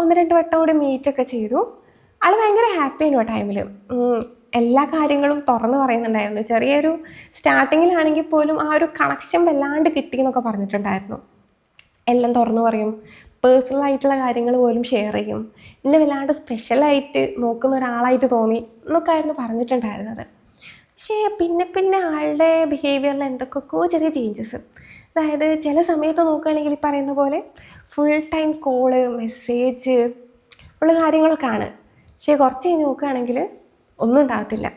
ഒന്ന് രണ്ട് വട്ടം കൂടി മീറ്റൊക്കെ ചെയ്തു. ആൾ ഭയങ്കര ഹാപ്പി ആയിരുന്നു ആ ടൈമിൽ എല്ലാ കാര്യങ്ങളും തുറന്നു പറയുന്നുണ്ടായിരുന്നു. ചെറിയൊരു സ്റ്റാർട്ടിങ്ങിലാണെങ്കിൽ പോലും ആ ഒരു കണക്ഷൻ വല്ലാണ്ട് കിട്ടി എന്നൊക്കെ പറഞ്ഞിട്ടുണ്ടായിരുന്നു. എല്ലാം തുറന്നു പറയും. പേഴ്സണൽ ആയിട്ടുള്ള കാര്യങ്ങൾ പോലും ഷെയർ ചെയ്യും. എന്നെ വല്ലാണ്ട് സ്പെഷ്യലായിട്ട് നോക്കുന്ന ഒരാളായിട്ട് തോന്നി എന്നൊക്കെ ആയിരുന്നു പറഞ്ഞിട്ടുണ്ടായിരുന്നത്. പക്ഷേ പിന്നെ പിന്നെ ആളുടെ ബിഹേവിയറിൽ എന്തൊക്കെയോ ചെറിയ ചേഞ്ചസ് അതായത് ചില സമയത്ത് നോക്കുകയാണെങ്കിൽ ഈ പറയുന്ന പോലെ ഫുൾ ടൈം കോൾ മെസ്സേജ് ഉള്ള കാര്യങ്ങളൊക്കെ ആണ് പക്ഷേ കുറച്ച് കഴിഞ്ഞ് നോക്കുകയാണെങ്കിൽ ഒന്നും ഉണ്ടാകത്തില്ല.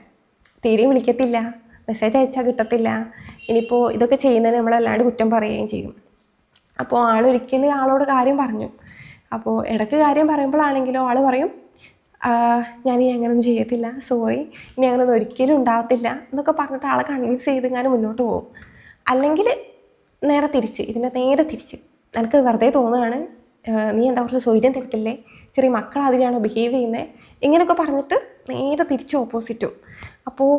തീരെയും വിളിക്കത്തില്ല. മെസ്സേജ് അയച്ചാൽ കിട്ടത്തില്ല. ഇനിയിപ്പോൾ ഇതൊക്കെ ചെയ്യുന്നതിന് നമ്മളല്ലാണ്ട് കുറ്റം പറയുകയും ചെയ്യും. അപ്പോൾ ആളൊരിക്കലും ആളോട് കാര്യം പറഞ്ഞു. അപ്പോൾ ഇടയ്ക്ക് കാര്യം പറയുമ്പോഴാണെങ്കിലും ആൾ പറയും "ആഹ് ഞാൻ ഇനി അങ്ങനെയൊന്നും ചെയ്യത്തില്ല. സോറി ഇനി അങ്ങനൊന്നും ഒരിക്കലും ഉണ്ടാകത്തില്ല എന്നൊക്കെ പറഞ്ഞിട്ട് ആളെ കൺവിൻസ് ചെയ്ത് ഞാൻ മുന്നോട്ട് പോകും. അല്ലെങ്കിൽ നേരെ തിരിച്ച് ഇതിന്റെ നേരെ തിരിച്ച്. എനിക്ക് വെറുതെ തോന്നുകയാണ് നീ എന്താ കുറച്ച് സ്വൈര്യം തരത്തില്ലേ ചെറിയ മക്കൾ അതിലാണോ ബിഹേവ് ചെയ്യുന്നത് ഇങ്ങനെയൊക്കെ പറഞ്ഞിട്ട് നേരെ തിരിച്ച് ഓപ്പോസിറ്റും അപ്പോൾ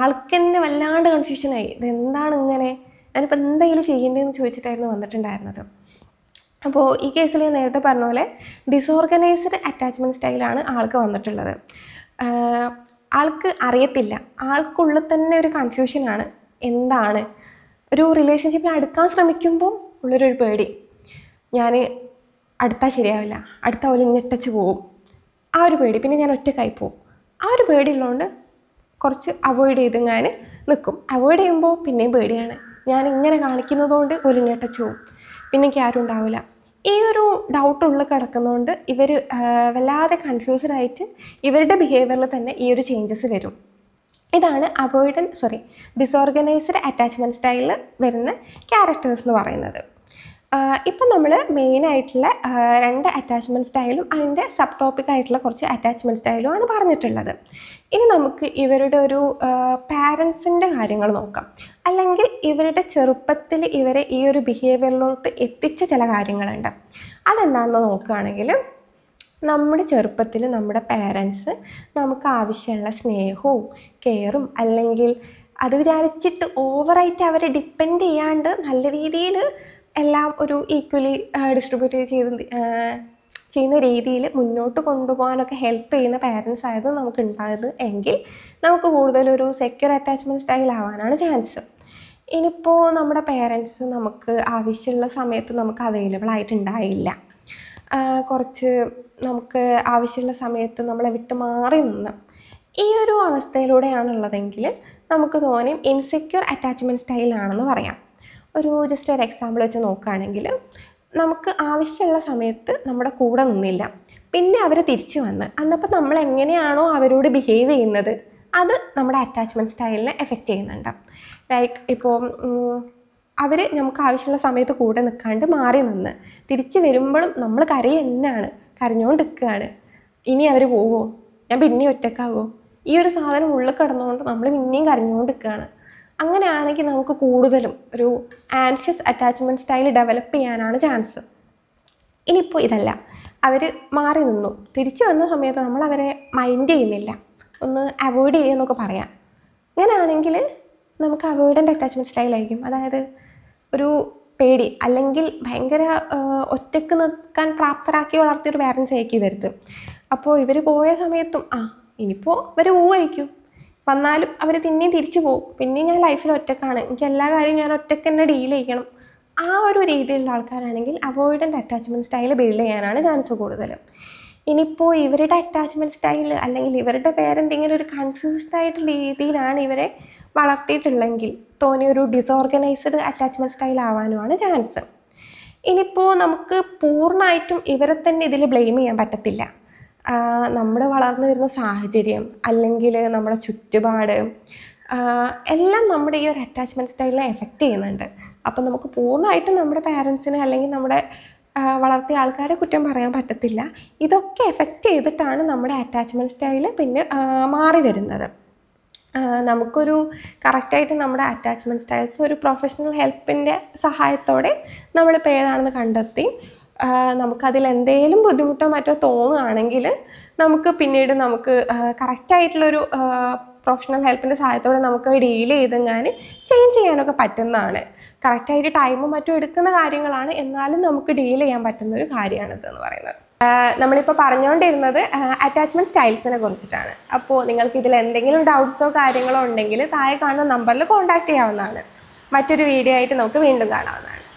ആൾക്ക് തന്നെ വല്ലാണ്ട് കൺഫ്യൂഷനായി ഇതെന്താണ് ഇങ്ങനെ? ഞാനിപ്പോൾ എന്തെങ്കിലും ചെയ്യേണ്ടതെന്ന് ചോദിച്ചിട്ടായിരുന്നു വന്നിട്ടുണ്ടായിരുന്നത്. അപ്പോൾ ഈ കേസിൽ ഞാൻ നേരത്തെ പറഞ്ഞ പോലെ ഡിസോർഗനൈസ്ഡ് അറ്റാച്ച്മെന്റ് സ്റ്റൈലാണ് ആൾക്ക് വന്നിട്ടുള്ളത്. ആൾക്ക് അറിയത്തില്ല. ആൾക്കുള്ളിൽ തന്നെ ഒരു കൺഫ്യൂഷനാണ് എന്താണ്? ഒരു റിലേഷൻഷിപ്പിൽ അടുക്കാൻ ശ്രമിക്കുമ്പോൾ ഉള്ളൊരു പേടി. ഞാൻ അടുത്താൽ ശരിയാവില്ല. അടുത്ത പോലെ ഞെട്ടച്ച് പോവും. ആ ഒരു പേടി. പിന്നെ ഞാൻ ഒറ്റക്കായി പോവും. ആ ഒരു പേടി ഉള്ളതുകൊണ്ട് കുറച്ച് അവോയ്ഡ് ചെയ്ത് ഞാൻ നിൽക്കും അവോയ്ഡ് ചെയ്യുമ്പോൾ പിന്നെയും പേടിയാണ്. ഞാൻ ഇങ്ങനെ കാണിക്കുന്നതുകൊണ്ട് ഒരു ഞെട്ടച്ച് പോവും. പിന്നെ എനിക്ക് ആരും ഉണ്ടാവില്ല. ഈ ഒരു ഡൗട്ട് ഉള്ളിൽ കിടക്കുന്നതുകൊണ്ട് ഇവർ വല്ലാതെ കൺഫ്യൂസ്ഡ് ആയിട്ട് ഇവരുടെ ബിഹേവിയറിൽ തന്നെ ഈ ഒരു ചേഞ്ചസ് വരും. ഇതാണ് അവോയ്ഡൻ സോറി ഡിസോർഗനൈസ്ഡ് അറ്റാച്ച്മെന്റ് സ്റ്റൈലിൽ വരുന്ന ക്യാരക്ടേഴ്സ് എന്ന് പറയുന്നത്. ഇപ്പം നമ്മൾ മെയിനായിട്ടുള്ള രണ്ട് അറ്റാച്ച്മെന്റ് സ്റ്റൈലും അതിന്റെ സബ് ടോപ്പിക് ആയിട്ടുള്ള കുറച്ച് അറ്റാച്ച്മെന്റ് സ്റ്റൈലും ആണ് പറഞ്ഞിട്ടുള്ളത്. ഇനി നമുക്ക് ഇവരുടെ ഒരു പാരൻസിന്റെ കാര്യങ്ങൾ നോക്കാം. അല്ലെങ്കിൽ ഇവരുടെ ചെറുപ്പത്തിൽ ഇവരെ ഈ ഒരു ബിഹേവിയറിലോട്ട് എത്തിച്ച ചില കാര്യങ്ങളുണ്ട്. അതെന്താണെന്ന് നോക്കുകയാണെങ്കിൽ നമ്മുടെ ചെറുപ്പത്തിൽ നമ്മുടെ പാരൻസ് നമുക്ക് ആവശ്യമുള്ള സ്നേഹവും കെയറും അല്ലെങ്കിൽ അത് വിചാരിച്ചിട്ട് ഓവറായിട്ട് അവരെ ഡിപ്പെൻഡ് ചെയ്യാണ്ട് നല്ല രീതിയിൽ എല്ലാം ഒരു ഈക്വലി ഡിസ്ട്രിബ്യൂട്ട് ചെയ്ത് ചെയ്യുന്ന രീതിയിൽ മുന്നോട്ട് കൊണ്ടുപോകാനൊക്കെ ഹെൽപ്പ് ചെയ്യുന്ന പാരൻസ് ആയിരുന്നു നമുക്ക് ഉണ്ടായത് എങ്കിൽ നമുക്ക് കൂടുതലൊരു സെക്യൂർ അറ്റാച്ച്മെന്റ് സ്റ്റൈൽ ആവാനാണ് ചാൻസ് ഇനിയിപ്പോൾ നമ്മുടെ പേരൻസ് നമുക്ക് ആവശ്യമുള്ള സമയത്ത് നമുക്ക് അവൈലബിൾ ആയിട്ടുണ്ടായില്ല. കുറച്ച് നമുക്ക് ആവശ്യമുള്ള സമയത്ത് നമ്മളെ വിട്ട് മാറി നിന്ന്. ഈ ഒരു അവസ്ഥയിലൂടെയാണുള്ളതെങ്കിൽ നമുക്ക് തോന്നിയും ഇൻസെക്യൂർ അറ്റാച്ച്മെന്റ് സ്റ്റൈലാണെന്ന് പറയാം. ഒരു ജസ്റ്റ് ഒരു എക്സാമ്പിൾ വെച്ച് നോക്കുകയാണെങ്കിൽ നമുക്ക് ആവശ്യമുള്ള സമയത്ത് നമ്മുടെ കൂടെ നിന്നില്ല. പിന്നെ അവർ തിരിച്ചു വന്ന്. അന്നപ്പോൾ നമ്മൾ എങ്ങനെയാണോ അവരോട് ബിഹേവ് ചെയ്യുന്നത് അത് നമ്മുടെ അറ്റാച്ച്മെന്റ് സ്റ്റൈലിനെ എഫക്റ്റ് ചെയ്യുന്നുണ്ട്. ലൈക്ക് ഇപ്പോൾ അവർ നമുക്ക് ആവശ്യമുള്ള സമയത്ത് കൂടെ നിൽക്കാണ്ട് മാറി നിന്ന്. തിരിച്ച് വരുമ്പോഴും നമ്മൾ കരയ തന്നെയാണ് കരഞ്ഞുകൊണ്ട് നിൽക്കുകയാണ് ഇനി അവർ പോകുമോ ഞാൻ പിന്നെയും ഒറ്റക്കാകുമോ ഈ ഒരു സാധനം ഉള്ളിൽ കിടന്നുകൊണ്ട് നമ്മൾ പിന്നെയും കരഞ്ഞുകൊണ്ട് നിൽക്കുകയാണ് അങ്ങനെയാണെങ്കിൽ നമുക്ക് കൂടുതലും ഒരു ആൻഷ്യസ് അറ്റാച്ച്മെന്റ് സ്റ്റൈൽ ഡെവലപ്പ് ചെയ്യാനാണ് ചാൻസ് ഇനിയിപ്പോൾ ഇതല്ല. അവർ മാറി നിന്നു. തിരിച്ചു വന്ന സമയത്ത് നമ്മൾ അവരെ മൈൻഡ് ചെയ്യുന്നില്ല. ഒന്ന് അവോയ്ഡ് ചെയ്യുമെന്നൊക്കെ പറയാം. അങ്ങനെയാണെങ്കിൽ നമുക്ക് അവോയ്ഡന്റ് അറ്റാച്ച്മെന്റ് സ്റ്റൈലായിരിക്കും അതായത് ഒരു പേടി അല്ലെങ്കിൽ ഭയങ്കര ഒറ്റയ്ക്ക് നിൽക്കാൻ പ്രാപ്തരാക്കി വളർത്തിയൊരു പാരൻസ് ആയിരിക്കും ഇവരുത് അപ്പോൾ ഇവർ പോയ സമയത്തും ആ ഇനിയിപ്പോൾ ഇവർ പോവായിരിക്കും വന്നാലും അവർ പിന്നെയും തിരിച്ചു പോകും. പിന്നെയും ഞാൻ ലൈഫിൽ ഒറ്റക്കാണ്. എനിക്ക് എല്ലാ കാര്യവും ഞാൻ ഒറ്റയ്ക്ക് തന്നെ ഡീൽ ചെയ്യണം. ആ ഒരു രീതിയിലുള്ള ആൾക്കാരാണെങ്കിൽ അവോയ്ഡന്റ് അറ്റാച്ച്മെന്റ് സ്റ്റൈൽ ബിൽഡ് ചെയ്യാനാണ് ചാൻസ് കൂടുതൽ ഇനിയിപ്പോൾ ഇവരുടെ അറ്റാച്ച്മെന്റ് സ്റ്റൈൽ അല്ലെങ്കിൽ ഇവരുടെ ഇങ്ങനെ ഒരു കൺഫ്യൂസ്ഡ് ആയിട്ടുള്ള രീതിയിലാണ് ഇവരെ വളർത്തിയിട്ടുള്ളെങ്കിൽ തോന്നിയ ഒരു ഡിസോർഗനൈസ്ഡ് അറ്റാച്ച്മെന്റ് സ്റ്റൈൽ ആവാനുമാണ് ചാൻസ് ഇനിയിപ്പോൾ നമുക്ക് പൂർണമായിട്ടും ഇവരെ തന്നെ ഇതിൽ ബ്ലെയിം ചെയ്യാൻ പറ്റത്തില്ല. നമ്മൾ വളർന്നു വരുന്ന സാഹചര്യം അല്ലെങ്കിൽ നമ്മുടെ ചുറ്റുപാട് എല്ലാം നമ്മുടെ ഈ ഒരു അറ്റാച്ച്മെന്റ് സ്റ്റൈലിനെ എഫക്റ്റ് ചെയ്യുന്നുണ്ട്. അപ്പം നമുക്ക് പൂർണമായിട്ടും നമ്മുടെ പാരൻസിനെ അല്ലെങ്കിൽ നമ്മുടെ വളർത്തിയ ആൾക്കാരെ കുറ്റം പറയാൻ പറ്റത്തില്ല. ഇതൊക്കെ എഫക്റ്റ് ചെയ്തിട്ടാണ് നമ്മുടെ അറ്റാച്ച്മെന്റ് സ്റ്റൈൽ പിന്നെ മാറി വരുന്നത്. നമുക്കൊരു കറക്റ്റായിട്ട് നമ്മുടെ അറ്റാച്ച്മെന്റ് സ്റ്റൈൽസ് ഒരു പ്രൊഫഷണൽ ഹെൽപ്പിന്റെ സഹായത്തോടെ നമ്മളിപ്പോൾ ഏതാണെന്ന് കണ്ടെത്തി നമുക്കതിൽ എന്തെങ്കിലും ബുദ്ധിമുട്ടോ മറ്റോ തോന്നുകയാണെങ്കിൽ നമുക്ക് പിന്നീട് നമുക്ക് കറക്റ്റായിട്ടുള്ളൊരു പ്രൊഫഷണൽ ഹെൽപ്പിന്റെ സഹായത്തോടെ നമുക്ക് ഡീൽ ചെയ്തെങ്ങാൻ ചേഞ്ച് ചെയ്യാനൊക്കെ പറ്റുന്നതാണ്. കറക്റ്റായിട്ട് ടൈമും മറ്റും എടുക്കുന്ന കാര്യങ്ങളാണ് എന്നാലും നമുക്ക് ഡീൽ ചെയ്യാൻ പറ്റുന്ന ഒരു കാര്യമാണിത് എന്ന് പറയുന്നത്. നമ്മളിപ്പോൾ പറഞ്ഞുകൊണ്ടിരുന്നത് അറ്റാച്ച്മെന്റ് സ്റ്റൈൽസിനെ കുറിച്ചിട്ടാണ്. അപ്പോൾ നിങ്ങൾക്ക് ഇതിൽ എന്തെങ്കിലും ഡൗട്ട്സോ കാര്യങ്ങളോ ഉണ്ടെങ്കിൽ താഴെ കാണുന്ന നമ്പറിൽ കോൺടാക്റ്റ് ചെയ്യാവുന്നതാണ്. മറ്റൊരു വീഡിയോ ആയിട്ട് നമുക്ക് വീണ്ടും കാണാവുന്നതാണ്.